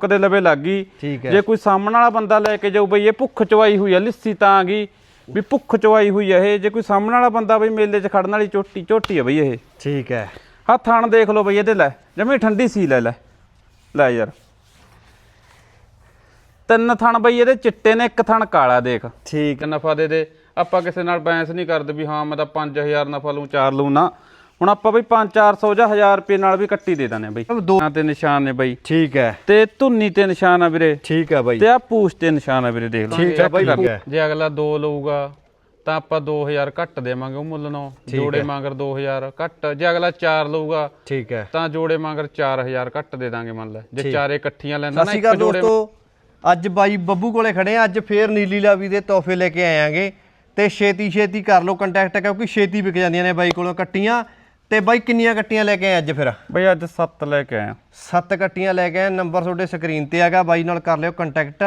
ਕਦੇ ਲਵੇ ਲੱਗ ਗਈ। ਠੀਕ ਹੈ। ਜੇ ਕੋਈ ਸਾਹਮਣ ਵਾਲਾ ਬੰਦਾ ਲੈ ਕੇ ਜਾਊ ਬਈ ਇਹ ਭੁੱਖ ਚਵਾਈ ਹੋਈ ਆ ਲਿੱਸੀ ਤਾਂ ਆ ਗਈ ਵੀ ਭੁੱਖ ਚਵਾਈ ਹੋਈ ਆ ਇਹ। ਜੇ ਕੋਈ ਸਾਹਮਣ ਵਾਲਾ ਬੰਦਾ ਬਈ ਮੇਲੇ 'ਚ ਖੜਨ ਵਾਲੀ ਝੋਟੀ ਝੋਟੀ ਆ ਬਈ ਇਹ। ਠੀਕ ਹੈ। ਆਹ ਥਣ ਦੇਖ ਲਓ ਬਈ ਇਹਦੇ ਲੈ ਜਮੀ ਠੰਡੀ ਸੀ ਲੈ ਲੈ। ਲੈ ਯਾਰ। ਤਿੰਨ ਥਣ ਬਈ ਇਹਦੇ ਚਿੱਟੇ ਨੇ ਇੱਕ ਥਣ ਕਾਲਾ ਦੇਖ। ਠੀਕ। ਨਫਾ ਦੇ ਦੇ। ਆਪਾਂ ਕਿਸੇ ਨਾਲ ਬੈਂਸ ਨਹੀਂ ਕਰਦੇ ਵੀ ਹਾਂ ਮੈਂ ਤਾਂ 5000 ਨਫਾ ਲਊ 4 ਲਊ ਨਾ। ਹੁਣ ਆਪਾਂ ਬਈ 5-400 ਜਾਂ 1000 ਰੁਪਏ ਨਾਲ ਵੀ ਕੱਟੀ ਦੇ ਦਾਨੇ ਬਈ। ਦੋ ਤੇ ਨਿਸ਼ਾਨ ਨੇ ਬਈ। ਠੀਕ ਹੈ। ਤੇ ਧੁੰਨੀ ਤੇ ਨਿਸ਼ਾਨ ਆ ਵੀਰੇ। ਠੀਕ ਹੈ ਬਾਈ। ਤੇ ਆ ਪੂਛ ਤੇ ਨਿਸ਼ਾਨ ਆ ਵੀਰੇ ਦੇਖ ਲਓ। ਠੀਕ ਹੈ ਬਾਈ। ਜੇ ਅਗਲਾ 2 ਲਊਗਾ ਤਾਂ ਆਪਾਂ 2000 ਘੱਟ ਦੇਵਾਂਗੇ ਉਹ ਮੁੱਲ ਨੂੰ ਜੋੜੇ ਮੰਗਰ 2000 ਘੱਟ। ਜੇ ਅਗਲਾ 4 ਲਊਗਾ ਠੀਕ ਹੈ। ਤਾਂ ਜੋੜੇ ਮੰਗਰ 4000 ਘੱਟ ਦੇ ਦਾਂਗੇ ਮੰਨ ਲੈ। ਜੇ ਚਾਰੇ ਇਕੱਠੀਆਂ ਲੈਂਦਾ ਨਾ ਇੱਕ ਜੋੜੇ ਦੋਸਤੋ। ਅੱਜ ਬਾਈ ਬੱਬੂ ਕੋਲੇ ਖੜੇ ਆ ਅੱਜ ਫੇਰ ਨੀਲੀ ਲਾਵੀ ਦੇ ਤੋਹਫੇ ਲੈ ਕੇ ਆਇਆਂਗੇ। ਤੇ ਛੇਤੀ ਛੇਤੀ ਕਰ ਲਓ ਕੰਟੈਕਟ ਕਿਉਂਕਿ ਛੇਤੀ ਵਿਕ ਜਾਂਦੀਆਂ ਨੇ ਬਾਈ ਕੋਲੋਂ ਕੱਟੀਆਂ। ਤੇ ਬਾਈ ਕਿੰਨੀਆਂ ਕੱਟੀਆਂ ਲੈ ਕੇ ਆਏ ਅੱਜ ਫਿਰ? ਬਈ ਅੱਜ 7 ਲੈ ਕੇ ਆਇਆ ਸੱਤ ਕੱਟੀਆਂ ਲੈ ਕੇ ਆਏ ਨੰਬਰ ਤੁਹਾਡੇ ਸਕਰੀਨ ਤੇ ਹੈਗਾ ਬਾਈ ਨਾਲ ਕਰ ਲਿਓ ਕੰਟੈਕਟ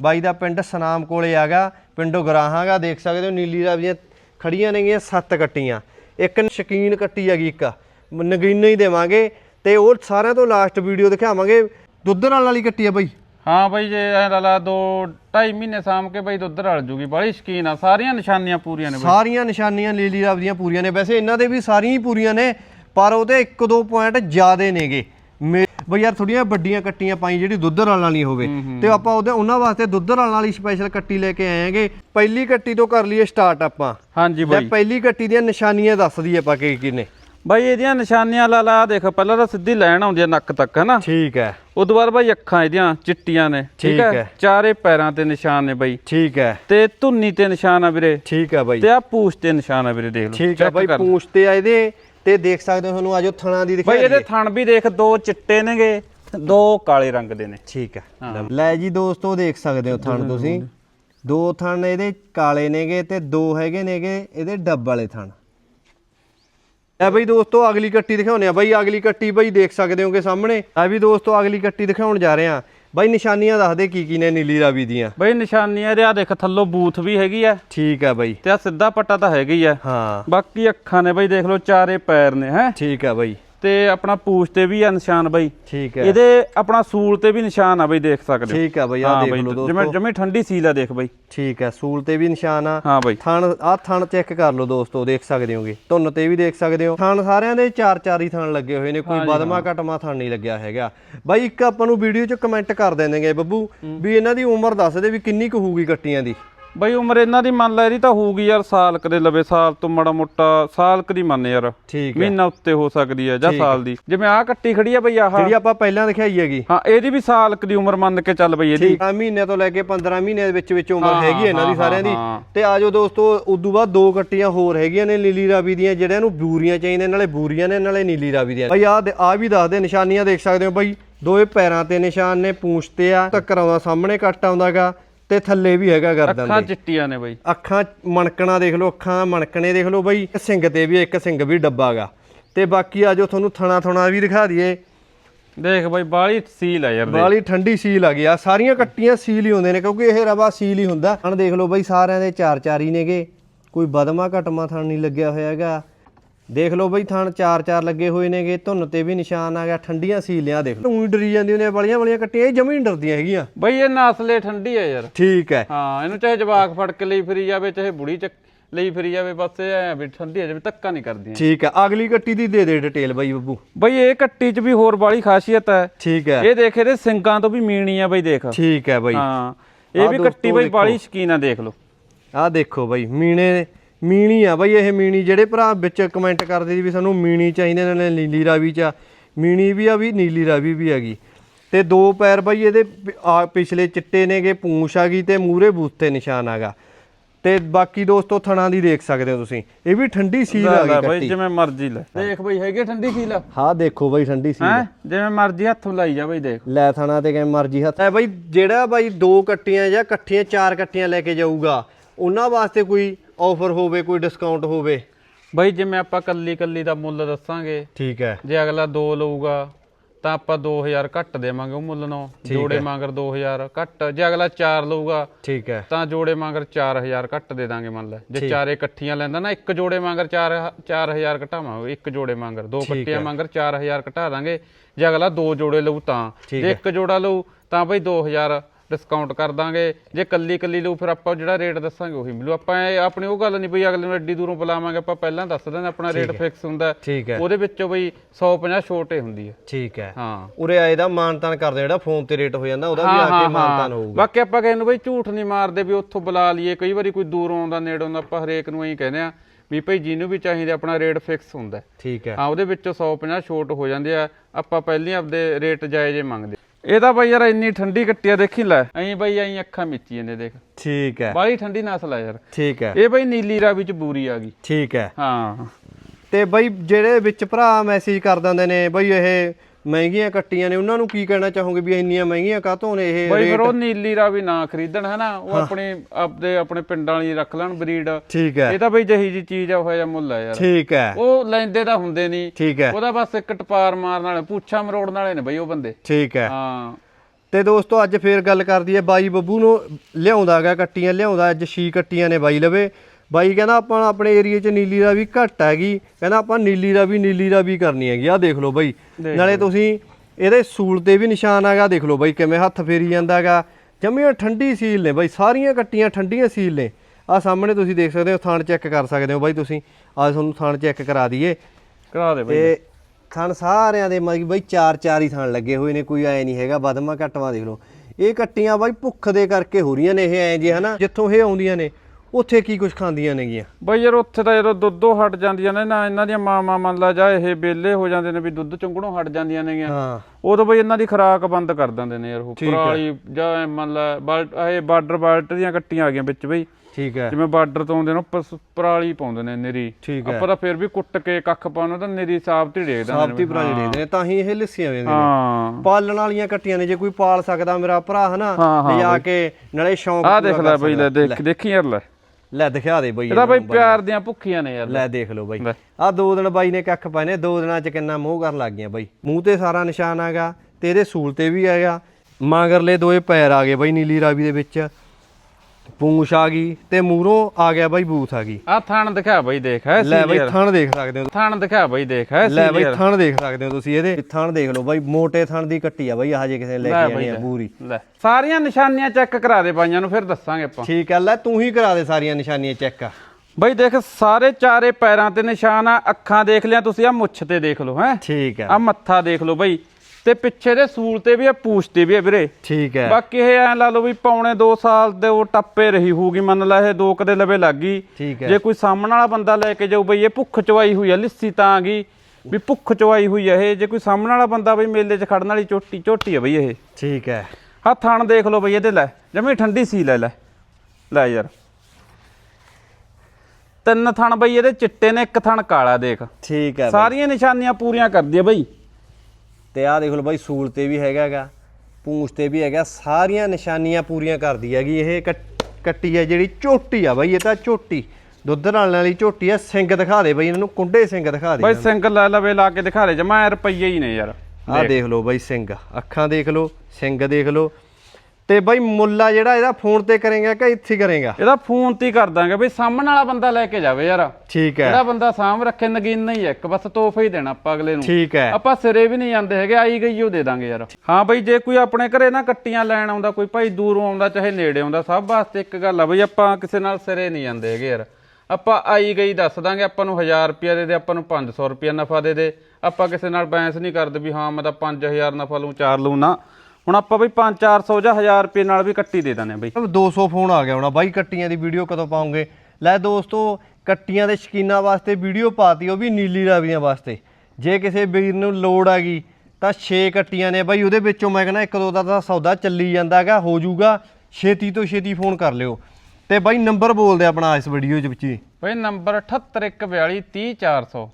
ਬਾਈ ਦਾ ਪਿੰਡ ਸਨਾਮ ਕੋਲੇ ਹੈਗਾ ਪਿੰਡੋ ਗਰਾਹਾਂਗਾ ਦੇਖ ਸਕਦੇ ਹੋ ਨੀਲੀ ਰਾਵੀ ਦੀਆਂ ਖੜੀਆਂ ਨੇਗੀਆਂ ਸੱਤ ਕੱਟੀਆਂ। ਇੱਕ ਸ਼ਕੀਨ ਕੱਟੀ ਹੈਗੀ ਇੱਕ ਨਗੀਨੇ ਹੀ ਦੇਵਾਂਗੇ ਤੇ ਉਹ ਸਾਰਿਆਂ ਤੋਂ ਲਾਸਟ ਵੀਡੀਓ ਦਿਖਾਵਾਂਗੇ। ਦੁੱਧ ਨਾਲ ਵਾਲੀ ਕੱਟੀ ਆ ਬਾਈ? ਹਾਂ ਬਈ ਜੇ ਐ ਲਾ ਲਾ ਦੋ ਢਾਈ ਮਹੀਨੇ ਸਾਂਭ ਕੇ ਬਈ ਦੁੱਧ ਰਲ ਜੂਗੀ ਬੜੀ ਸ਼ਕੀਨ ਆ। ਸਾਰੀਆਂ ਨਿਸ਼ਾਨੀਆਂ ਪੂਰੀਆਂ ਨੇ ਬਈ। ਸਾਰੀਆਂ ਨਿਸ਼ਾਨੀਆਂ ਲੀਲੀ ਰਾਵ ਦੀਆਂ ਪੂਰੀਆਂ ਨੇ। ਵੈਸੇ ਇਹਨਾਂ ਦੇ ਵੀ ਸਾਰੀਆਂ ਹੀ ਪੂਰੀਆਂ ਨੇ ਪਰ ਉਹਦੇ ਇੱਕ ਦੋ ਪੁਆਇੰਟ ਜ਼ਿਆਦੇ ਨੇਗੇ। ਬਈ ਯਾਰ ਥੋੜੀਆਂ ਵੱਡੀਆਂ ਕੱਟੀਆਂ ਪਾਈ ਜਿਹੜੀ ਦੁੱਧ ਰਲਣ ਵਾਲੀ ਹੋਵੇ। ਤੇ ਆਪਾਂ ਉਹਦੇ ਉਹਨਾਂ ਵਾਸਤੇ ਦੁੱਧ ਰਲਣ ਵਾਲੀ ਸਪੈਸ਼ਲ ਕੱਟੀ ਲੈ ਕੇ ਆਏ ਆਂਗੇ। ਪਹਿਲੀ ਕੱਟੀ ਤੋਂ ਕਰ ਲਈਏ ਸਟਾਰਟ ਆਪਾਂ। ਹਾਂਜੀ ਬਈ। ਪਹਿਲੀ ਕੱਟੀ ਦੀਆਂ ਨਿਸ਼ਾਨੀਆਂ ਦੱਸ ਦਈਏ ਆਪਾਂ ਕੀ ਕੀ ਨੇ ਬਈ ਇਹਦੀਆਂ ਨਿਸ਼ਾਨੀਆਂ ਲਾ ਲਾ ਦੇਖ ਪਹਿਲਾਂ ਤਾਂ ਸਿੱਧੀ ਲਾਈਨ ਆਉਂਦੀ ਆ ਨੱਕ ਤੱਕ ਹੈਨਾ? ਠੀਕ ਹੈ। ਉਦੋਂ ਬਾਅਦ ਬਈ ਅੱਖਾਂ ਇਹਦੀਆਂ ਚਿੱਟੀਆਂ ਨੇ ਠੀਕ ਹੈ? ਹੈ। ਚਾਰੇ ਪੈਰਾਂ ਤੇ ਨਿਸ਼ਾਨ ਨੇ ਬਈ। ਠੀਕ ਹੈ। ਤੇ ਧੁੰਨੀ ਤੇ ਨਿਸ਼ਾਨ ਆ ਵੀਰੇ। ਠੀਕ ਹੈ ਬਾਈ। ਤੇ ਆ ਪੂਛ ਤੇ ਨਿਸ਼ਾਨ ਆ ਵੀਰੇ ਦੇਖ ਲਓ। ਠੀਕ ਹੈ ਬਾਈ। ਪੂੰਛ ਤੇ ਆ ਇਹਦੇ ਤੇ ਦੇਖ ਸਕਦੇ ਹੋ ਤੁਹਾਨੂੰ ਆਜੋ ਥਣਾ ਦੀ ਦਿਖਾ ਬਈ ਇਹਦੇ ਥਣ ਵੀ ਦੇਖ ਦੋ ਚਿੱਟੇ ਨੇਗੇ ਦੋ ਕਾਲੇ ਰੰਗ ਦੇ ਨੇ। ਠੀਕ ਹੈ। ਲੈ ਜੀ ਦੋਸਤੋ ਦੇਖ ਸਕਦੇ ਹੋ ਥਣ ਤੁਸੀਂ। ਦੋ ਥਣ ਇਹਦੇ ਕਾਲੇ ਨੇਗੇ ਤੇ ਦੋ ਹੈਗੇ ਨੇਗੇ ਇਹਦੇ ਡੱਬ ਵਾਲੇ ਥਣ। ਲੈ ਬਈ ਦੋਸਤੋ ਅਗਲੀ ਕੱਟੀ ਦਿਖਾਉਨੇ ਆ ਬਈ ਅਗਲੀ ਕੱਟੀ ਬਈ ਦੇਖ ਸਕਦੇ ਹੋਗੇ ਸਾਹਮਣੇ। ਆ ਵੀ ਦੋਸਤੋ ਅਗਲੀ ਕੱਟੀ ਦਿਖਾਉਣ ਜਾ ਰਹੇ ਆ ਬਈ ਨਿਸ਼ਾਨੀਆਂ ਦੱਸ ਦੇ ਕੀ ਕੀ ਨੇ ਨੀਲੀ ਰਾਵੀ ਦੀਆਂ। ਬਈ ਨਿਸ਼ਾਨੀਆਂ ਇਹਦੇ ਆ ਦੇਖ ਥੱਲੋਂ ਬੂਥ ਵੀ ਹੈਗੀ ਆ। ਠੀਕ ਆ ਬਈ। ਤੇ ਆ ਸਿੱਧਾ ਪੱਟਾ ਤਾਂ ਹੈਗਾ ਹੀ ਆ। ਹਾਂ। ਬਾਕੀ ਅੱਖਾਂ ਨੇ ਬਈ ਦੇਖ ਲਓ ਚਾਰੇ ਪੈਰ ਨੇ ਹੈ। ਠੀਕ ਆ ਬਈ। ਤੇ ਆਪਣਾ ਪੂਛ ਤੇ ਵੀ ਆ ਨਿਸ਼ਾਨ ਬਈ। ਠੀਕ ਹੈ। ਇਹਦੇ ਆਪਣਾ ਸੂਲ ਤੇ ਵੀ ਨਿਸ਼ਾਨ ਆ ਬਈ ਦੇਖ ਸਕਦੇ ਹੋ। ਠੀਕ ਆ ਬਈ ਆ ਦੇਖ ਲਓ ਜਿਵੇਂ ਦੋਸਤੋ ਜਮੇ ਠੰਡੀ ਸੀਲ ਆ ਦੇਖ ਬਈ। ਠੀਕ ਹੈ ਸੂਲ ਤੇ ਵੀ ਨਿਸ਼ਾਨ ਆ। ਹਾਂ ਬਈ। ਥਣ ਆ ਥਣ ਚੈੱਕ ਕਰ ਲਓ ਦੋਸਤੋ ਦੇਖ ਸਕਦੇ ਹੋਗੇ। ਧੁੰਨ ਤੇ ਵੀ ਦੇਖ ਸਕਦੇ ਹੋ। ਥਣ ਸਾਰਿਆਂ ਦੇ ਚਾਰ ਚਾਰ ਹੀ ਥਣ ਲੱਗੇ ਹੋਏ ਨੇ ਕੋਈ ਬਦਮਾ ਘਟਮਾ ਥਣ ਨਹੀਂ ਲੱਗਿਆ ਹੈਗਾ। ਬਾਈ ਇੱਕ ਆਪਾਂ ਨੂੰ ਵੀਡੀਓ 'ਚ ਕਮੈਂਟ ਕਰ ਦਿੰਦੇਗੇ ਬੱਬੂ ਵੀ ਇਹਨਾਂ ਦੀ ਉਮਰ ਦੱਸ ਦੇ ਵੀ ਕਿੰਨੀ ਕੁ ਹੋਊਗੀ ਕੱਟੀਆਂ ਦੀ। ਬਈ ਉਮਰ ਇਹਨਾਂ ਦੀ ਮੰਨ ਲੈ ਇਹਦੀ ਤਾਂ ਹੋਊਗੀ ਯਾਰ ਸਾਲ ਕਦੇ ਲਵੇ ਸਾਲ ਤੋਂ ਮਾੜਾ ਮੋਟਾ ਸਾਲ ਕਦੀ ਮੰਨ ਯਾਰ। ਠੀਕ ਹੈ। ਮਹੀਨਾ ਉੱਤੇ ਹੋ ਸਕਦੀ ਹੈ ਜਾਂ ਸਾਲ ਦੀ। ਜਿਵੇਂ ਆਹ ਕੱਟੀ ਖੜੀ ਆ ਬਈ ਆਹ। ਜਿਹੜੀ ਆਪਾਂ ਪਹਿਲਾਂ ਦਿਖਾਈ ਹੈਗੀ। ਹਾਂ ਇਹਦੀ ਵੀ ਸਾਲ ਕਦੀ ਉਮਰ ਮੰਨ ਕੇ ਚੱਲ ਬਈ ਇਹਦੀ। ਠੀਕ। ਆ ਮਹੀਨੇ ਤੋਂ ਲੈ ਕੇ 15 ਮਹੀਨੇ ਦੇ ਵਿੱਚ ਵਿੱਚ ਉਮਰ ਹੈਗੀ ਹੈ ਇਹਨਾਂ ਦੀ ਹਾਂ, ਸਾਰਿਆਂ ਦੀ। ਹਾਂ। ਤੇ ਆਜੋ ਦੋਸਤੋ ਉਦੋਂ ਬਾਅਦ ਦੋ ਕੱਟੀਆਂ ਹੋਰ ਹੈਗੀਆਂ ਨੇ ਨੀਲੀ ਰਾਵੀ ਦੀਆਂ ਜਿਹੜਿਆਂ ਨੂੰ ਬੂਰੀਆਂ ਚਾਹੀਦੀਆਂ ਨਾਲੇ ਬੂਰੀਆਂ ਨੇ ਨਾਲੇ ਨੀਲੀ ਰਾਵੀ ਦੀਆਂ। ਬਈ ਆ ਆ ਵੀ ਦੱਸ ਦੇ ਨਿਸ਼ਾਨੀਆਂ ਦੇਖ ਸਕਦੇ ਹੋ ਬਈ। ਦੋਵੇਂ ਪੈਰਾਂ ਤੇ ਨਿਸ਼ਾਨ ਨੇ ਪੂੰਛ ਤੇ ਆ ਟੱਕਰ ਆਉਂਦਾ ਸਾਹਮਣੇ ਕੱਟ ਆਉਂਦਾਗਾ। ਤੇ ਥੱਲੇ ਵੀ ਹੈਗਾ ਗਰਦਨ ਅੱਖਾਂ ਦੇ। ਚਿੱਟੀਆਂ ਨੇ ਬਈ। ਅੱਖਾਂ ਮਣਕਣਾ ਦੇਖ ਲਓ ਅੱਖਾਂ ਮਣਕਣੇ ਦੇਖ ਲਓ ਬਈ। ਇੱਕ ਸਿੰਗ ਤੇ ਵੀ ਇੱਕ ਸਿੰਗ ਵੀ ਡੱਬਾਗਾ। ਤੇ ਬਾਕੀ ਆਜੋ ਤੁਹਾਨੂੰ ਥਣਾ ਥਣਾ ਵੀ ਦਿਖਾ ਦਈਏ। ਦੇਖ ਬਈ ਬਾਹਲੀ ਸੀਲ ਆ ਯਾਰ। ਬਾਲੀ ਠੰਡੀ ਸੀਲ ਆ ਗਈ ਆ। ਸਾਰੀਆਂ ਕੱਟੀਆਂ ਸੀਲ ਹੀ ਹੁੰਦੇ ਨੇ ਕਿਉਂਕਿ ਇਹ ਰਵਾ ਸੀਲ ਹੀ ਹੁੰਦਾ। ਹਣ ਦੇਖ ਲਓ ਬਈ ਸਾਰਿਆਂ ਦੇ ਚਾਰ ਚਾਰ ਹੀ ਨੇਗੇ। ਕੋਈ ਬਦਮਾ ਘਟਮਾ ਥਣ ਨਹੀਂ ਲੱਗਿਆ ਹੋਇਆ ਹੈਗਾ ਦੇਖ ਲਓ ਬਈ ਥਣ ਚਾਰ ਚਾਰ ਲੱਗੇ ਹੋਏ ਨੇਗੇ ਧੁੰਨ ਤੇ ਵੀ ਨਿਸ਼ਾਨ ਆ ਗਿਆ ਠੰਡੀਆਂ ਸੀਲਿਆਂ ਦੇਖ ਲਓ। ਊਂ ਡਰੀ ਜਾਂਦੀਆਂ ਨੇ ਬਲੀਆਂ ਬਲੀਆਂ ਕੱਟੀਆਂ ਇਹ ਜਮੀ ਨਹੀਂ ਡਰਦੀਆਂ ਹੈਗੀਆਂ। ਬਈ ਇਹ ਨਸਲੇ ਠੰਡੀ ਆ ਯਾਰ। ਠੀਕ ਹੈ। ਹਾਂ ਇਹਨੂੰ ਚਾਹੇ ਜਵਾਕ ਫੜ ਕੇ ਲਈ ਫਿਰੀ ਜਾਵੇ ਚਾਹੇ ਬੁੜੀ ਚੱਕ ਲਈ ਫਿਰੀ ਜਾਵੇ ਬਸ ਇਹ ਐ ਵੀ ਠੰਡੀ ਆ ਜਾਵੇ ਧੱਕਾ ਨਹੀਂ ਕਰਦੀਆਂ। ਠੀਕ ਹੈ ਅਗਲੀ ਕੱਟੀ ਦੀ ਦੇ ਦੇ ਡਿਟੇਲ ਬਾਈ ਬੱਬੂ। ਬਈ ਇਹ ਕੱਟੀ 'ਚ ਵੀ ਹੋਰ ਬਾਲੀ ਖਾਸੀਅਤ ਹੈ। ਠੀਕ ਹੈ। ਇਹ ਦੇਖ ਇਹਦੇ ਸਿੰਗਾਂ ਤੋਂ ਵੀ ਮੀਣੀ ਆ ਬਈ ਦੇਖ। ਠੀਕ ਹੈ ਬਾਈ। ਹਾਂ ਇਹ ਵੀ ਕੱਟੀ ਬਈ। ਬਾਲੀ ਸ਼ਕੀਨ ਆ ਦੇਖ ਲਓ। ਆਹ ਦੇਖੋ ਬਾਈ ਮੀਣੇ ਮੀਣੀ ਆ ਬਾਈ ਇਹ ਮੀਣੀ ਜਿਹੜੇ ਭਰਾ ਵਿੱਚ ਕਮੈਂਟ ਕਰਦੇ ਸੀ ਵੀ ਸਾਨੂੰ ਮੀਣੀ ਚਾਹੀਦੇ ਨੇ ਨਾਲੇ ਰਾਵੀ ਚ। ਮੀਣੀ ਵੀ ਆ ਵੀ ਨੀਲੀ ਰਾਵੀ ਵੀ ਹੈਗੀ। ਤੇ ਦੋ ਪੈਰ ਬਾਈ ਇਹਦੇ ਪਿਛਲੇ ਚਿੱਟੇ ਨੇਗੇ ਪੂੰਛ ਆ ਗਈ ਤੇ ਮੂਰੇ ਬੂਥ ਤੇ ਨਿਸ਼ਾਨ ਆਗਾ। ਤੇ ਬਾਕੀ ਦੋਸਤੋ ਥਣਾ ਦੀ ਦੇਖ ਸਕਦੇ ਹੋ ਤੁਸੀਂ। ਇਹ ਵੀ ਠੰਡੀ ਸੀਲ ਆ ਗਈ ਬਈ ਕੱਟੀ ਜਿਵੇਂ ਮਰਜ਼ੀ ਲੈ। ਦੇਖ ਬਈ ਹੈਗੀ ਠੰਡੀ ਸੀਲ? ਹੈ ਹਾਂ ਦੇਖੋ ਬਾਈ ਠੰਡੀ ਸੀਲ ਜਿਵੇਂ ਮਰਜ਼ੀ ਹੱਥੋਂ ਲਾਈ ਜਾ ਬਈ ਦੇਖ। ਲੈ ਥਣਾ ਤੇ ਕਿਵੇਂ ਮਰਜ਼ੀ ਹੱਥ। ਹੈ ਬਾਈ ਜਿਹੜਾ ਬਾਈ ਦੋ ਕੱਟੀਆਂ ਜਾਂ ਇਕੱਠੀਆਂ ਚਾਰ ਕੱਟੀਆਂ ਲੈ ਕੇ ਜਾਊਗਾ ਉਹਨਾਂ ਵਾਸਤੇ ਕੋਈ ਆਫਰ ਹੋਵੇ ਕੋਈ ਡਿਸਕਾਊਂਟ ਹੋਵੇ। ਬਈ ਜਿਵੇਂ ਆਪਾਂ ਕੱਲੀ ਕੱਲੀ ਦਾ ਮੁੱਲ ਦੱਸਾਂਗੇ ਠੀਕ ਹੈ। ਜੇ ਅਗਲਾ 2 ਲਊਗਾ ਤਾਂ ਆਪਾਂ 2000 ਘੱਟ ਦੇਵਾਂਗੇ ਉਹ ਮੁੱਲ ਨੂੰ। ਜੋੜੇ ਮੰਗਰ 2000 ਘੱਟ। ਜੇ ਅਗਲਾ 4 ਲਊਗਾ ਠੀਕ ਹੈ। ਤਾਂ ਜੋੜੇ ਮੰਗਰ 4000 ਘੱਟ ਦੇ ਦਾਂਗੇ ਮੰਨ ਲੈ। ਜੇ ਚਾਰੇ ਇਕੱਠੀਆਂ ਲੈਂਦਾ ਨਾ ਇੱਕ ਜੋੜੇ ਮੰਗਰ 4 4000 ਘਟਾਵਾਂਗੇ ਇੱਕ ਜੋੜੇ ਮੰਗਰ। ਦੋ ਕੱਟੀਆਂ ਮੰਗਰ 4000 ਘਟਾ ਦਾਂਗੇ। ਜੇ ਅਗਲਾ ਦੋ ਜੋੜੇ ਲਊ ਤਾਂ। ਜੇ ਇੱਕ ਜੋੜਾ ਲਊ ਤਾਂ ਬਈ 2000 ਡਿਸਕਾਊਂਟ ਕਰ ਦਾਂਗੇ। ਜੇ ਕੱਲੀ ਕੱਲੀ ਲਊ ਫਿਰ ਆਪਾਂ ਜਿਹੜਾ ਰੇਟ ਦੱਸਾਂਗੇ ਉਹੀ ਮਿਲੂ। ਆਪਾਂ ਇਹ ਆਪਣੀ ਉਹ ਗੱਲ ਨਹੀਂ ਬਈ ਅਗਲੇ ਨੂੰ ਐਡੀ ਦੂਰੋਂ ਬੁਲਾਵਾਂਗੇ ਆਪਾਂ ਪਹਿਲਾਂ ਦੱਸ ਦਿੰਦੇ ਆਪਣਾ ਰੇਟ ਫਿਕਸ ਹੁੰਦਾ। ਠੀਕ ਹੈ। ਉਹਦੇ ਵਿੱਚੋਂ ਬਈ 150 ਛੋਟੇ ਹੁੰਦੀ ਹੈ। ਠੀਕ ਹੈ। ਹਾਂ। ਉਰੇ ਆਏ ਦਾ ਮਾਨਤਾਨ ਕਰਦੇ ਜਿਹੜਾ ਫੋਨ ਤੇ ਰੇਟ ਹੋ ਜਾਂਦਾ ਉਹਦਾ ਵੀ ਆ ਕੇ ਮਾਨਤਾਨ ਹੋਊਗਾ। ਬਾਕੀ ਆਪਾਂ ਕਹਿੰਦੇ ਬਈ ਝੂਠ ਨਹੀਂ ਮਾਰਦੇ ਵੀ ਉੱਥੋਂ ਬੁਲਾ ਲਈਏ ਕਈ ਵਾਰੀ ਕੋਈ ਦੂਰੋਂ ਆਉਂਦਾ ਨੇੜੋਂ ਆਉਂਦਾ ਆਪਾਂ ਹਰੇਕ ਨੂੰ ਇਹੀ ਕਹਿੰਦੇ ਆ ਵੀ ਭਈ ਜਿਹਨੂੰ ਵੀ ਚਾਹੀਦਾ ਆਪਣਾ ਰੇਟ ਫਿਕਸ ਹੁੰਦਾ। ਠੀਕ ਹੈ। ਹਾਂ ਉਹਦੇ ਵਿੱਚੋਂ 150 ਛੋਟ ਹੋ ਜਾਂਦੇ ਆ ਆਪਾਂ ਪਹਿਲਾਂ ਆਪਦੇ ਰੇਟ ਜਾਇਜ਼ੇ ਮੰਗਦੇ ਇਹ ਤਾਂ ਬਈ ਯਾਰ ਇੰਨੀ ਠੰਡੀ ਕੱਟੀ ਆ ਦੇਖੀ ਲੈ। ਐਂ ਬਈ ਐਂ ਅੱਖਾਂ ਮਿੱਚੀ ਜਾਂਦੇ ਦੇਖ। ਠੀਕ ਹੈ। ਬਾਹਲੀ ਠੰਡੀ ਨਸਲ ਆ ਯਾਰ। ਠੀਕ ਹੈ। ਇਹ ਬਈ ਨੀਲੀ ਰਾਵੀ ਚ ਬੂਰੀ ਆ ਗਈ। ਠੀਕ ਹੈ। ਹਾਂ। ਤੇ ਬਈ ਜਿਹੜੇ ਵਿੱਚ ਭਰਾ ਮੈਸੇਜ ਕਰ ਦਿੰਦੇ ਨੇ ਬਈ ਇਹ ਮਹਿੰਗੀਆਂ ਕੱਟੀਆਂ ਨੇ ਉਹਨਾਂ ਨੂੰ ਕੀ ਕਹਿਣਾ ਚਾਹੋਗੇ ਵੀ ਇੰਨੀਆਂ ਮਹਿੰਗੀਆਂ ਕਾਹਤੋਂ ਨੇ ਇਹ ਬਈ ਫਿਰ ਉਹ ਨੀਲੀ ਰਾਵੀ ਨਾ ਖਰੀਦਣ ਹਨਾ ਉਹ ਆਪਣੇ ਆਪਦੇ ਆਪਣੇ ਪਿੰਡਾਂ ਵਾਲੀ ਰੱਖ ਲੈਣ ਬਰੀਡ। ਠੀਕ ਹੈ। ਇਹ ਤਾਂ ਬਈ ਜਹੀ ਜੀ ਚੀਜ਼ ਆ ਹੋਇਆ ਮੁੱਲ ਆ ਯਾਰ। ਠੀਕ ਹੈ। ਉਹ ਲੈਂਦੇ ਤਾਂ ਹੁੰਦੇ ਨਹੀਂ ਠੀਕ ਹੈ। ਉਹਦਾ ਬਸ ਇੱਕ ਟਪਾਰ ਮਾਰਨ ਵਾਲੇ ਪੁੱਛਾ ਮਰੋੜਨ ਵਾਲੇ ਨੇ ਬਈ ਉਹ ਬੰਦੇ। ਠੀਕ ਹੈ। ਹਾਂ। ਤੇ ਦੋਸਤੋ ਅੱਜ ਫੇਰ ਗੱਲ ਕਰਦੀ ਹੈ ਬਾਈ ਬੱਬੂ ਨੂੰ ਲਿਆਉਂਦਾ ਗਾ ਕੱਟੀਆਂ ਲਿਆਉਂਦਾ ਅੱਜ ਛੀ ਕੱਟੀਆਂ ਨੇ ਬਾਈ ਲਵੇ। ਬਾਈ ਕਹਿੰਦਾ ਆਪਾਂ ਆਪਣੇ ਏਰੀਆ 'ਚ ਨੀਲੀ ਦਾ ਵੀ ਘੱਟ ਹੈਗੀ। ਕਹਿੰਦਾ ਆਪਾਂ ਨੀਲੀ ਦਾ ਵੀ ਨੀਲੀ ਦਾ ਵੀ ਕਰਨੀ ਹੈਗੀ। ਆਹ ਦੇਖ ਲਓ ਬਾਈ। ਨਾਲੇ ਤੁਸੀਂ ਇਹਦੇ ਸੂਲ ਤੇ ਵੀ ਨਿਸ਼ਾਨ ਹੈਗਾ ਦੇਖ ਲਓ ਬਾਈ ਕਿਵੇਂ ਹੱਥ ਫੇਰੀ ਜਾਂਦਾਗਾ ਜਮੀਆਂ ਠੰਡੀ ਸੀਲ ਨੇ ਬਾਈ ਸਾਰੀਆਂ ਕੱਟੀਆਂ ਠੰਡੀਆਂ ਸੀਲ ਨੇ। ਆਹ ਸਾਹਮਣੇ ਤੁਸੀਂ ਦੇਖ ਸਕਦੇ ਹੋ ਥਾਣ ਚੈੱਕ ਕਰ ਸਕਦੇ ਹੋ ਬਾਈ ਤੁਸੀਂ। ਆਹ ਤੁਹਾਨੂੰ ਥਾਣ ਚੈੱਕ ਕਰਾ ਦਈਏ। ਕਰਾ ਦੇ ਬਈ ਤੇ ਥਣ ਸਾਰਿਆਂ ਦੇ ਮਤਲਬ ਬਈ ਚਾਰ ਚਾਰ ਹੀ ਥਣ ਲੱਗੇ ਹੋਏ ਨੇ ਕੋਈ ਐ ਨਹੀਂ ਹੈਗਾ ਬਦਮਾ ਘਟਵਾ ਦੇਖ ਲਓ। ਇਹ ਕੱਟੀਆਂ ਬਾਈ ਭੁੱਖ ਦੇ ਕਰਕੇ ਹੋ ਰਹੀਆਂ ਨੇ ਇਹ ਐ ਜੇ ਹਨਾ ਜਿੱਥੋਂ ਇਹ ਆਉਂਦੀਆਂ ਨੇ। ਉੱਥੇ ਕੀ ਕੁਝ ਖਾਂਦੀਆਂ ਨੇਗੀਆਂ? ਬਈ ਯਾਰ ਉੱਥੇ ਤਾਂ ਜਦੋਂ ਦੁੱਧੋਂ ਹਟ ਜਾਂਦੀਆਂ ਨੇ ਨਾ ਇਹਨਾਂ ਦੀਆਂ ਮਾਂ ਮੰਨ ਲਾ ਜਾ ਇਹ ਬੇਲੇ ਹੋ ਜਾਂਦੇ ਨੇ ਵੀ ਦੁੱਧ ਚੁੰਗਣੋਂ ਹਟ ਜਾਂਦੀਆਂ ਨੇਗੀਆਂ। ਹਾਂ। ਉਦੋਂ ਬਈ ਇਹਨਾਂ ਦੀ ਖੁਰਾਕ ਬੰਦ ਕਰ ਦਿੰਦੇ ਨੇ ਯਾਰ ਉਹ ਪਰਾਲੀ ਜਾਂ ਐਂ ਮੰਨ ਲਾ ਬਾਲਟ ਇਹ ਬਾਰਡਰ ਬਾਲਟ ਦੀਆਂ ਕੱਟੀਆਂ ਆ ਗਈਆਂ ਵਿੱਚ ਬਈ। ਠੀਕ ਹੈ। ਜਿਵੇਂ ਬਾਰਡਰ ਤੋਂ ਆਉਂਦੇ ਨੇ ਸ- ਪਰਾਲੀ ਪਾਉਂਦੇ ਨੇ ਨਿਰੀ। ਠੀਕ ਹੈ। ਆਪਾਂ ਤਾਂ ਫਿਰ ਵੀ ਕੁੱਟ ਕੇ ਕੱਖ ਪਾਉਣਾ ਤਾਂ ਨਿਰੀ ਸਾਫ਼ ਹੀ ਡੇਗਦਾ ਸਾਬਤੀ ਪਰਾਲੀ ਦੇਖਦੇ ਨੇ ਤਾਂ ਹੀ ਇਹ ਲਿੱਸੀਆਂ ਵੇਂਦੇ ਨੇ। ਹਾਂ। ਪਾਲਣ ਵਾਲੀਆਂ ਕੱਟੀਆਂ ਨੇ ਜੇ ਕੋਈ ਪਾਲ ਸਕਦਾ ਮੇਰਾ ਭਰਾ ਹਨਾ ਹਾਂ, ਹਾਂ ਲਿਜਾ ਕੇ ਨਾਲੇ ਸ਼ੌਂਕ ਪੂਰਾ ਦੇਖ ਲੈ ਬਈ ਲੈ। ਦੇਖ ਦੇਖੀ ਯਾਰ ਲੈ। ਲੈ ਦਿਖਾ ਦੇ ਬਈ ਇਹਦਾ ਬਈ ਪਿਆਰ ਦੀਆਂ ਭੁੱਖੀਆਂ ਨੇ ਯਾਰ। ਲੈ ਦੇਖ ਲਓ ਬਾਈ। ਆ ਦੋ ਦਿਨ ਬਾਈ ਨੇ ਕੱਖ ਪਾਏ ਨੇ ਦੋ ਦਿਨਾਂ ਚ ਕਿੰਨਾ ਮੋਹ ਕਰਨ ਲੱਗ ਗਿਆ ਬਾਈ। ਮੂੰਹ ਤੇ ਸਾਰਾ ਨਿਸ਼ਾਨ ਆਗਾ ਤੇ ਇਹਦੇ ਸੂਲ ਤੇ ਵੀ ਹੈਗਾ ਮਗਰਲੇ ਦੋਏ ਪੈਰ ਆ ਗਏ ਬਾਈ ਨੀਲੀ ਰਾਵੀ ਦੇ ਵਿੱਚ। ਪੂੰਛ ਆ ਗਈ ਤੇ ਮੂਹਰੋਂ ਆ ਗਿਆ ਬਾਈ ਬੂਥ ਆ ਗਈ। ਆ ਥਣ ਦਿਖਾ ਬਈ ਦੇਖ ਹੈ ਲੈ ਬਾਈ ਥਣ ਦੇਖ ਸਕਦੇ ਹੋ ਥਣ ਦਿਖਾ ਬਈ ਦੇਖ ਹੈ ਲੈ ਬਾਈ ਥਣ ਦੇਖ ਸਕਦੇ ਹੋ ਤੁਸੀਂ ਇਹਦੇ। ਥਣ ਦੇਖ ਲਓ ਬਾਈ ਮੋਟੇ ਥਣ ਦੀ ਕੱਟੀ ਆ ਬਾਈ ਆਹ ਜੇ ਕਿਸੇ ਨੇ ਲੈ ਕੇ ਆਣੀ ਆ। ਪੂਰੀ। ਲੈ। ਸਾਰੀਆਂ ਨਿਸ਼ਾਨੀਆਂ ਚੈੱਕ ਕਰਾ ਦੇ ਬਾਈਆਂ ਨੂੰ ਫਿਰ ਦੱਸਾਂਗੇ ਆਪਾਂ। ਠੀਕ ਆ ਲੈ ਤੂੰ ਹੀ ਕਰਾ ਦੇ ਸਾਰੀਆਂ ਨਿਸ਼ਾਨੀਆਂ ਚੈੱਕ। ਬਈ ਦੇਖ ਸਾਰੇ ਚਾਰੇ ਪੈਰਾਂ ਤੇ ਨਿਸ਼ਾਨ ਆ ਅੱਖਾਂ ਦੇਖ ਲਿਆ ਤੁਸੀਂ ਆ ਮੁੱਛ ਤੇ ਦੇਖ ਲਓ ਹੈ। ਠੀਕ ਆ। ਆ ਮੱਥਾ ਦੇਖ ਲਓ ਬਈ। ਤੇ ਪਿੱਛੇ ਦੇ ਸੂਲ ਤੇ ਵੀ ਆ ਪੂਛ ਤੇ ਵੀ ਆ ਵੀਰੇ। ਠੀਕ ਹੈ। ਬਾਕੀ ਇਹ ਐ ਲਾ ਲਓ ਵੀ ਪੌਣੇ 2 ਸਾਲ ਦੇ ਉਹ ਟੱਪੇ ਰਹੀ ਹੋਊਗੀ ਮੰਨ ਲਾ ਇਹ ਦੋ ਕਦੇ ਲਵੇ ਲੱਗ ਹੈ। ਜੇ ਕੋਈ ਸਾਹਮਣ ਵਾਲਾ ਬੰਦਾ ਲੈ ਕੇ ਜਾਊ ਬਈ ਇਹ ਭੁੱਖ ਚਵਾਈ ਹੋਈ ਆ ਲਿੱਸੀ ਤਾਂ ਆ ਗਈ ਵੀ ਭੁੱਖ ਚਵਾਈ ਹੋਈ ਆ ਇਹ। ਜੇ ਕੋਈ ਸਾਹਮਣ ਵਾਲਾ ਬੰਦਾ ਬਈ ਮੇਲੇ 'ਚ ਖੜਨ ਵਾਲੀ ਚੋਟੀ ਝੋਟੀ ਆ ਬਈ ਇਹ। ਠੀਕ ਹੈ। ਹਾਂ ਥਣ ਦੇਖ ਲਓ ਬਈ ਇਹਦੇ ਲੈ ਜਮੀ ਠੰਡੀ ਸੀ ਲੈ ਲੈ। ਲੈ ਯਾਰ। ਤਿੰਨ ਥਣ ਬਈ ਇਹਦੇ ਚਿੱਟੇ ਨੇ ਇੱਕ ਥਣ ਕਾਲਾ ਦੇਖ। ਠੀਕ ਹੈ। ਸਾਰੀਆਂ ਨਿਸ਼ਾਨੀਆਂ ਪੂਰੀਆਂ ਕਰਦੀ ਆ ਬਈ। ਤੇ ਆਹ ਦੇਖ ਲਓ ਬਾਈ ਸੂਲ ਤੇ ਵੀ ਹੈਗਾਗਾ ਪੂੰਛ ਤੇ ਵੀ ਹੈਗਾ ਸਾਰੀਆਂ ਨਿਸ਼ਾਨੀਆਂ ਪੂਰੀਆਂ ਕਰਦੀ ਹੈਗੀ ਇਹ ਕੱਟ- ਕੱਟੀ ਹੈ ਜਿਹੜੀ ਝੋਟੀ ਆ ਬਾਈ ਇਹ ਤਾਂ ਝੋਟੀ ਦੁੱਧ ਨਾਲ ਵਾਲੀ ਝੋਟੀ ਆ ਸਿੰਘ ਦਿਖਾ ਦੇ ਬਾਈ ਇਹਨਾਂ ਨੂੰ ਕੁੰਡੇ ਸਿੰਘ ਦਿਖਾ ਦੇ ਬਈ ਸਿੰਘ ਲੈ ਲਵੇ ਲਾ ਕੇ ਦਿਖਾ ਦੇ ਜਮਾ ਰੁਪਈਏ ਹੀ ਨੇ ਯਾਰ। ਆਹ ਦੇਖ ਲਓ ਬਾਈ ਸਿੰਘ ਅੱਖਾਂ ਦੇਖ ਲਓ ਸਿੰਘ ਦੇਖ ਲਓ ਤੇ ਬਾਈ ਮੁੱਲਾ ਜਿਹੜਾ ਇਹਦਾ ਫੋਨ ਤੇ ਕਰੇਗਾ ਕਿ ਇੱਥੇ ਕਰੇਗਾ? ਇਹਦਾ ਫੋਨ ਤੇ ਕਰ ਦਾਂਗੇ ਬਈ ਸਾਹਮਣ ਵਾਲਾ ਬੰਦਾ ਲੈ ਕੇ ਜਾਵੇ ਯਾਰ। ਠੀਕ ਹੈ। ਜਿਹੜਾ ਬੰਦਾ ਸਾਂਭ ਰੱਖੇ ਨਗੀਨ ਨਹੀਂ ਹੈ ਇੱਕ ਬਸ ਤੋਹਫਾ ਹੀ ਦੇਣਾ ਆਪਾਂ ਅਗਲੇ ਨੂੰ। ਠੀਕ ਹੈ। ਆਪਾਂ ਸਿਰੇ ਵੀ ਨਹੀਂ ਜਾਂਦੇ ਹੈਗੇ ਆਈ ਗਈ ਉਹ ਦੇ ਦਾਂਗੇ ਯਾਰ। ਹਾਂ ਬਈ ਜੇ ਕੋਈ ਆਪਣੇ ਘਰੇ ਨਾ ਕੱਟੀਆਂ ਲੈਣ ਆਉਂਦਾ ਕੋਈ ਭਾਈ ਦੂਰੋਂ ਆਉਂਦਾ ਚਾਹੇ ਨੇੜੇ ਆਉਂਦਾ ਸਭ ਵਾਸਤੇ ਇੱਕ ਗੱਲ ਆ ਬਈ ਆਪਾਂ ਕਿਸੇ ਨਾਲ ਸਿਰੇ ਨਹੀਂ ਜਾਂਦੇ ਹੈਗੇ ਯਾਰ। ਆਪਾਂ ਆਈ ਗਈ ਦੱਸ ਦਾਂਗੇ ਆਪਾਂ ਨੂੰ 1000 ਰੁਪਿਆ ਦੇ ਦੇ ਆਪਾਂ ਨੂੰ 500 ਰੁਪਿਆ ਨਫਾ ਦੇ ਦੇ। ਆਪਾਂ ਕਿਸੇ ਨਾਲ ਬੈਂਸ ਨਹੀਂ ਕਰਦੇ ਵੀ ਹਾਂ ਮੈਂ ਤਾਂ 5000 ਨਫਾ ਲਊ 4 ਲਊ ਨਾ। ਹੁਣ ਆਪਾਂ ਬਈ 5-400 ਜਾਂ 1000 ਰੁਪਏ ਨਾਲ ਵੀ ਕੱਟੀ ਦੇ ਦਾਂਗੇ ਬਈ। 200 ਫੋਨ ਆ ਗਿਆ ਹੋਣਾ। ਬਾਈ ਕੱਟੀਆਂ ਦੀ ਵੀਡੀਓ ਕਦੋਂ ਪਾਉਂਗੇ? ਲੈ ਦੋਸਤੋ ਕੱਟੀਆਂ ਦੇ ਸ਼ਕੀਨਾਂ ਵਾਸਤੇ ਵੀਡੀਓ ਪਾਤੀ ਉਹ ਵੀ ਨੀਲੀ ਰਾਵੀਆਂ ਵਾਸਤੇ। ਜੇ ਕਿਸੇ ਵੀਰ ਨੂੰ ਲੋੜ ਆ ਗਈ ਤਾਂ 6 ਕੱਟੀਆਂ ਨੇ। ਬਾਈ ਉਹਦੇ ਵਿੱਚੋਂ ਮੈਂ ਕਹਿੰਦਾ ਇੱਕ ਦੋ ਦਾ ਤਾਂ ਸੌਦਾ ਚੱਲੀ ਜਾਂਦਾਗਾ ਹੋ ਜਾਊਗਾ। ਛੇਤੀ ਤੋਂ ਛੇਤੀ ਫੋਨ ਕਰ ਲਿਓ। ਤੇ ਬਾਈ ਨੰਬਰ ਬੋਲਦੇ ਆਪਣਾ ਇਸ ਵੀਡੀਓ ਚ ਵਿੱਚ ਹੀ। ਬਈ ਨੰਬਰ 78142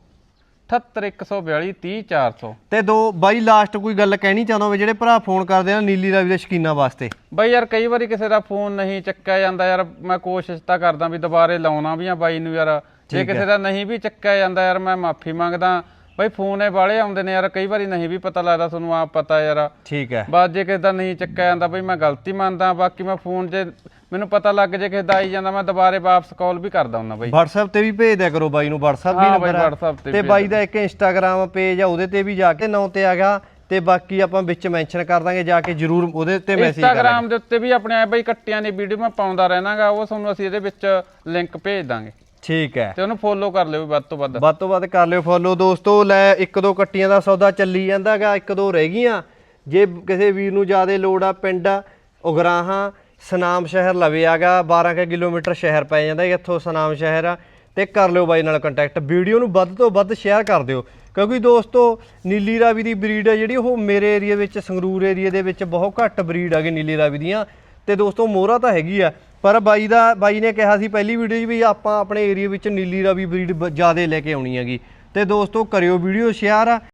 30400 78142 ਤੇ ਦੋ ਬਾਈ ਲਾਸਟ ਕੋਈ ਗੱਲ ਕਹਿਣੀ ਚਾਹੁੰਦਾ ਹੋਵੇ ਜਿਹੜੇ ਭਰਾ ਫੋਨ ਕਰਦੇ ਆ ਨੀਲੀ ਰਾਵੀ ਦੇ ਸ਼ਕੀਨਾਂ ਵਾਸਤੇ? ਬਈ ਯਾਰ ਕਈ ਵਾਰੀ ਕਿਸੇ ਦਾ ਫੋਨ ਨਹੀਂ ਚੱਕਿਆ ਜਾਂਦਾ ਯਾਰ ਮੈਂ ਕੋਸ਼ਿਸ਼ ਤਾਂ ਕਰਦਾ ਵੀ ਦੁਬਾਰੇ ਲਾਉਣਾ ਵੀ ਆ ਬਾਈ ਨੂੰ ਯਾਰ। ਜੇ ਕਿਸੇ ਦਾ ਨਹੀਂ ਵੀ ਚੱਕਿਆ ਜਾਂਦਾ ਯਾਰ ਮੈਂ ਮਾਫੀ ਮੰਗਦਾ। ਬਈ ਫੋਨ ਇਹ ਵਾਲੇ ਆਉਂਦੇ ਨੇ ਯਾਰ ਕਈ ਵਾਰੀ ਨਹੀਂ ਵੀ ਪਤਾ ਲੱਗਦਾ ਤੁਹਾਨੂੰ ਆਪ ਪਤਾ ਯਾਰ। ਠੀਕ ਹੈ। ਬਾਅਦ ਜੇ ਕਿਸੇ ਦਾ ਨਹੀਂ ਚੱਕਿਆ ਜਾਂਦਾ ਬਈ ਮੈਂ ਗਲਤੀ ਮੰਨਦਾ ਬਾਕੀ ਮੈਂ ਫੋਨ ਜੇ ਮੈਨੂੰ ਪਤਾ ਲੱਗ ਜੇ ਕਿਸੇ ਦਾ ਆਈ ਜਾਂਦਾ ਮੈਂ ਦੁਬਾਰੇ ਵਾਪਸ ਕਾਲ ਵੀ ਕਰਦਾ ਹੁੰਦਾ ਬਈ। WhatsApp ਤੇ ਵੀ ਭੇਜ ਦਿਆ ਕਰੋ ਬਾਈ ਨੂੰ WhatsApp ਵੀ ਹਾਂ ਨੰਬਰ ਬਾਈ, ਹੈ। WhatsApp ਤੇ ਤੇ ਭੇਜ ਬਾਈ ਦਾ ਇੱਕ Instagram ਪੇਜ ਆ ਉਹਦੇ ਤੇ ਵੀ ਜਾ ਕੇ ਨਾਂ ਤੇ ਆਗਾ ਤੇ ਬਾਕੀ ਆਪਾਂ ਵਿੱਚ ਮੈਂਸ਼ਨ ਕਰ ਦਾਂਗੇ ਜਾ ਕੇ ਜਰੂਰ ਉਹਦੇ ਉੱਤੇ ਮੈਸੇਜ ਕਰਾਂਗੇ। ਇੰਸਟਾਗ੍ਰam ਦੇ ਉੱਤੇ ਵੀ ਆਪਣੇ ਬਈ ਕੱਟੀਆਂ ਦੀ ਵੀਡੀਓ ਮੈਂ ਪਾਉਂਦਾ ਰਹਿਣਾਗਾ ਉਹ ਤੁਹਾਨੂੰ ਅਸੀਂ ਇਹਦੇ ਵਿੱਚ ਲਿੰਕ ਭੇਜ ਦਾਂਗੇ। ਠੀਕ ਹੈ। ਤੇ ਉਹਨੂੰ ਫੋਲੋ ਕਰ ਲਿਓ ਵੱਧ ਤੋਂ ਵੱਧ। ਵੱਧ ਤੋਂ ਵੱਧ ਕਰ ਲਿਓ ਫੋਲੋ ਦੋਸਤੋ ਲੈ ਇੱਕ ਦੋ ਕੱਟੀਆਂ ਦਾ ਸੌਦਾ ਚੱਲੀ ਜਾਂਦਾਗਾ ਇੱਕ ਦੋ ਰਹਿ ਗਈਆਂ। ਜੇ ਕਿਸੇ ਵੀਰ ਨੂੰ ਜ਼ਿਆਦਾ ਲੋੜ ਆ ਪਿੰਡ ਉਗਰਾਹਾਂ ਸਨਾਮ ਸ਼ਹਿਰ ਲਵੇ ਆਗਾ 12 ਕੁ ਕਿਲੋਮੀਟਰ ਸ਼ਹਿਰ ਪੈ ਜਾਂਦਾ ਇੱਥੋਂ ਸਨਾਮ ਸ਼ਹਿਰ ਆ। ਤੇ ਕਰ ਲਿਓ ਬਾਈ ਨਾਲ ਕੰਟੈਕਟ ਵੀਡੀਓ ਨੂੰ ਵੱਧ ਤੋਂ ਵੱਧ ਸ਼ੇਅਰ ਕਰ ਦਿਓ। ਕਿਉਂਕਿ ਦੋਸਤੋ ਨੀਲੀ ਰਾਵੀ ਦੀ ਬਰੀਡ ਹੈ ਜਿਹੜੀ ਉਹ ਮੇਰੇ ਏਰੀਆ ਵਿੱਚ ਸੰਗਰੂਰ ਏਰੀਆ ਦੇ ਵਿੱਚ ਬਹੁਤ ਘੱਟ ਬਰੀਡ ਹੈਗੀ ਨੀਲੀ ਰਾਵੀ ਦੀਆਂ। ਤੇ ਦੋਸਤੋ ਮੋਹਰਾ ਤਾਂ ਹੈਗੀ ਆ, ਪਰ ਬਾਈ ਦਾ, ਬਾਈ ਨੇ ਕਿਹਾ ਸੀ ਪਹਿਲੀ ਵੀਡੀਓ 'ਚ ਵੀ ਆਪਾਂ ਆਪਣੇ ਏਰੀਆ ਵਿੱਚ ਨੀਲੀ ਰਾਵੀ ਬਰੀਡ ਜ਼ਿਆਦਾ ਲੈ ਕੇ ਆਉਣੀ ਹੈਗੀ। ਤੇ ਦੋਸਤੋ ਕਰਿਓ ਵੀਡੀਓ ਸ਼ੇਅਰ